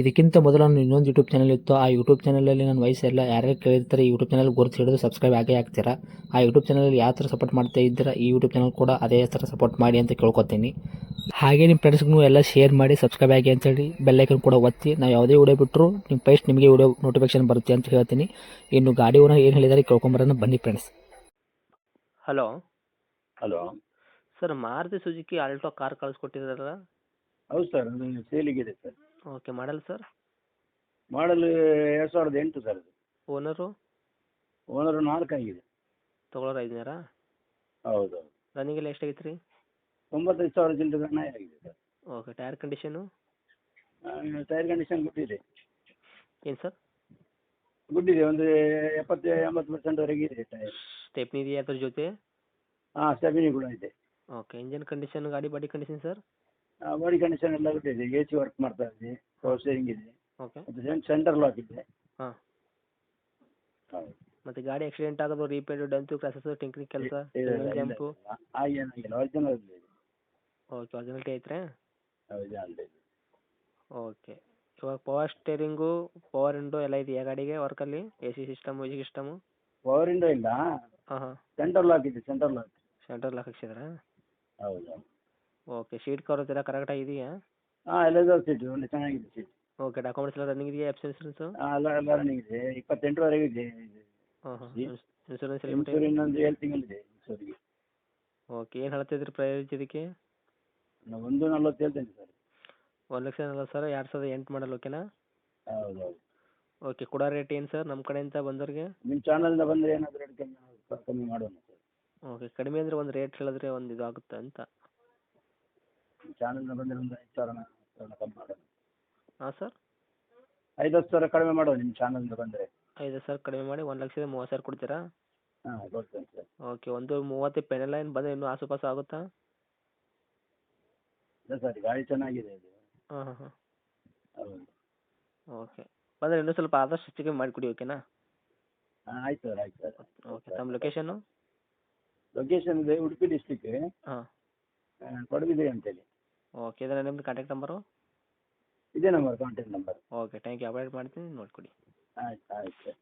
ಇದಕ್ಕಿಂತ ಮೊದಲು ನಾನು ಇನ್ನೊಂದು ಯೂಟ್ಯೂಬ್ ಚಾನಲ್ ಇತ್ತು. ಆ ಯೂಟ್ಯೂಬ್ ಚಾನಲಲ್ಲಿ ನನ್ನ ವಯಸ್ಸೆಲ್ಲ ಯಾರ್ಯಾರು ಕೇಳಿರ್ತಾರೆ ಈ ಯೂಟ್ಯೂಬ್ ಚಾನಲ್ ಗುರುತು ಹಿಡಿದು ಸಬ್ಸ್ಕ್ರೈಬ್ ಆಗೇ ಆಗ್ತೀರಾ? ಆ ಯೂಟ್ಯೂಬ್ ಚಾನಲಲ್ಲಿ ಯಾವ ಥರ ಸಪೋರ್ಟ್ ಮಾಡ್ತಾ ಇದ್ದೀರಾ ಈ ಯೂಟ್ಯೂಬ್ ಚಾನಲ್ ಕೂಡ ಅದೇ ಥರ ಸಪೋರ್ಟ್ ಮಾಡಿ ಅಂತ ಕೇಳ್ಕೊತೀನಿ. ಹಾಗೆ ನಿಮ್ಮ ಫ್ರೆಂಡ್ಸ್ಗೂ ಎಲ್ಲ ಶೇರ್ ಮಾಡಿ ಸಬ್ಸ್ಕ್ರೈಬ್ ಆಗಿ ಅಂತೇಳಿ ಬೆಲ್ಲೈಕನ್ ಕೂಡ ಒತ್ತಿ. ನಾವು ಯಾವುದೇ ವಿಡಿಯೋ ಬಿಟ್ಟರು ನಿಮ್ಮ ಫಸ್ಟ್ ನಿಮಗೆ ವಿಡಿಯೋ ನೋಟಿಫಿಕೇಶನ್ ಬರುತ್ತೆ ಅಂತ ಹೇಳ್ತೀನಿ. ಇನ್ನು ಗಾಡಿ ಓನರ್ ಏನು ಹೇಳಿದಾರೆ ಕೇಳ್ಕೊಂಬರೋಣ ಬನ್ನಿ friends hello hello sir Maruti Suzuki Alto car ಕಳಿಸ್ಕೊಟ್ಟಿದ್ರಲ್ಲ? ಹೌದು ಸರ್ ಅದು ಸೇಲಿಗಿದೆ sir okay model sir? Model ಎರಡು ಸಾವಿರದ ಎಂಟು ಸರ್ ಅದು. ಓನರು? ಓನರು ನಾಲ್ಕು ಆಗಿದೆ. ತೊಗೊಳೋರು ಐದುನೂರಾ? ಹೌದು. ರನ್ನಿಂಗ್ ಎಲ್ಲ ಎಷ್ಟಾಗಿತ್ತು ರೀ ತೊಂಬತ್ತೈದು ಸಾವಿರ ಚಿಲ್ಲರೆ ರನ್ ಆಗಿದೆ sir. Okay tyre condition? Tyre condition ಗುಡ್ಡಿದೆ ಏನು ಸರ್? ಗುಡ್ಡಿದೆ ಒಂದು ಎಪ್ಪತ್ತು ಎಂಬತ್ತು ಪರ್ಸೆಂಟ್ವರೆಗೆ ಇದೆ ಟೈರ್. ಸ್ಟೆಪ್ನಿ ಇದೆಯಾ ಅದ್ರ ಜೊತೆ? ಹಾಂ ಸ್ಟೆಬಿನಿ ಕೂಡ ಇದೆ. ಓಕೆ ಇಂಜನ್ ಕಂಡೀಷನ್ ಗಾಡಿ body condition sir? Body condition ಎಲ್ಲ ಇದೆ. ಎ ಸಿ ವರ್ಕ್ ಮಾಡ್ತಾ ಇದೆ ಪವರ್ ಸ್ಟೇರಿಂಗ್ ಇದೆ. ಓಕೆ ಮತ್ತು ಸೆಂಟರ್ ಲಾಕ್ ಇದೆ. ಹಾಂ. ಹೌದು. ಮತ್ತು ಗಾಡಿ ಆಕ್ಸಿಡೆಂಟ್ ಆಗೋದು ರಿಪೇರ್ ಡೆಂತು ಕ್ಲಾಸಸ್ ಟಿಂಕ್ರಿಂಗ್ ಕೆಲಸ ಜಂಪು ಇಲ್ಲ. ಒರಿಜಿನಲ್ ಇದೆ. ಓಕೆ ಒರಿಜಿನಲ್ಟಿ ಐತ್ರಿ? ಒರಿಜಿನಲ್ ಇದೆ. ಓಕೆ ಇವಾಗ ಪವರ್ ಸ್ಟೇರಿಂಗು ಪವರ್ ವಿಂಡೋ ಎಲ್ಲ ಇದೆಯಾ ಗಾಡಿಗೆ ವರ್ಕಲ್ಲಿ A C system music system power window ಇಲ್ಲ. ಹಾಂ ಹಾಂ. ಸೆಂಟರ್ ಲಾಕ್ ಇದೆ ಸೆಂಟರ್ ಲಾಕ್ ಸೆಂಟರ್ ಲಾಕ್ ಹಾಕ್ಸಿದ್ರಾ? ಹೌದು. ಓಕೆ ಶೀಟ್ ಕವರ್ ಇದೆಲ್ಲ ಕರೆಕ್ಟಾಗಿ ಇದೆಯಾ? ಹಾ ಎಲ್ಲ ಸೀಟ್ ಒಳ್ಳೆ ಚೆನ್ನಾಗಿದೆ ಸೀಟ್ ಓಕೆ ಡಾಕ್ಯುಮೆಂಟ್ಸ್ ಎಲ್ಲ ರನ್ನಿಂಗ್ ಇದೆಯಾ ಎಫ್ ಇನ್ಸೂರೆನ್ಸು ಹಾಂ ಎಲ್ಲ ಎಲ್ಲ ರನ್ನಿಂಗ್ ಇದೆ ಇಪ್ಪತ್ತೆಂಟರವರೆಗೆ ಇದೆ ಹಾಂ ಹಾಂ ಇನ್ಸೂರೆನ್ಸ್ ಎಲ್ಲ ಇನ್ಸೂರ್ ಇನ್ನೊಂದು ಏಳು ತಿಂಗಳಿದೆ ಇನ್ಸೂರಿಗೆ ಓಕೆ ಏನು ಹೇಳ್ತಿದ್ರಿ ಪ್ರೈಸ್ ಇದಕ್ಕೆ? ನಾವು ಒಂದು ನಲ್ವತ್ತು ಹೇಳ್ತೇನೆ ಸರ್. ಒಂದು ಲಕ್ಷ ನಲ್ವತ್ತು ಸಾವಿರ ಎರಡು ಸಾವಿರದ ಎಂಟು ಮಾಡಲ್ ಓಕೆನಾ ಹೌದು ಹೌದು. ಓಕೆ ಕೂಡ ರೇಟ್ ಏನು ಸರ್ ನಮ್ಮ ಕಡೆಯಿಂದ ಬಂದವ್ರಿಗೆ? ನಿಮ್ಮ ಚಾನಲಿಂದ ಬಂದರೆ ಏನಾದರೂ ಕಮ್ಮಿ ಮಾಡೋಣ ಸರ್. ಓಕೆ ಕಡಿಮೆ ಅಂದರೆ ಒಂದು ರೇಟ್ ಹೇಳಿದ್ರೆ ಒಂದು ಇದು ಆಗುತ್ತೆ ಅಂತ. ಚಾನಲಿಂದ ಬಂದರೆ ಒಂದು ಐದು ಸಾವಿರ ಕಮ್ಮಿ ಮಾಡೋಣ ಹಾಂ ಸರ್ ಐದು ಹತ್ತು ಸಾವಿರ ಕಡಿಮೆ ಮಾಡುವ ನಿಮ್ಮ ಚಾನೆಲ್ ಬಂದರೆ. ಐದು ಸಾವಿರ ಕಡಿಮೆ ಮಾಡಿ ಒಂದು ಲಕ್ಷದ ಮೂವತ್ತು ಸಾವಿರ ಕೊಡ್ತೀರಾ? ಹಾಂ ಕೊಡ್ತೇನೆ ಸರ್ ಓಕೆ ಒಂದು ಮೂವತ್ತು ಪೆನಲ್ ಏನು ಬಂದರೆ ಇನ್ನೂ ಆಸುಪಾಸು ಆಗುತ್ತಾ? ಇಲ್ಲ ಸರ್ ಗಾಡಿ ಚೆನ್ನಾಗಿದೆ ಇದು. ಹಾಂ ಹಾಂ ಹಾಂ. ಹೌದು. ಓಕೆ ಬಂದರೆ ಇನ್ನೂ ಸ್ವಲ್ಪ ಆದಷ್ಟು ಹೆಚ್ಚಿಗೆ ಮಾಡಿಕೊಡಿ ಓಕೆನಾ ಹಾಂ ಆಯ್ತು ಸರ್ ಆಯ್ತು ಸರ್ ಓಕೆ ತಮ್ಮ ಲೊಕೇಶನ್ನು ಲೊಕೇಶನ್ ಇದೆ ಉಡುಪಿ ಡಿಸ್ಟಿಕ್ ಹಾಂ. ಅಂತ ಅಂತೇಳಿ. ಓಕೆ ಇದನ್ನ ನಿಮ್ಮದು ಕಾಂಟ್ಯಾಕ್ಟ್ ನಂಬರು ಇದೇ number contact number okay thank you update ಮಾಡ್ತೀನಿ ನೋಡ್ಕೊಡಿ. ಆಯ್ತು ಆಯ್ತು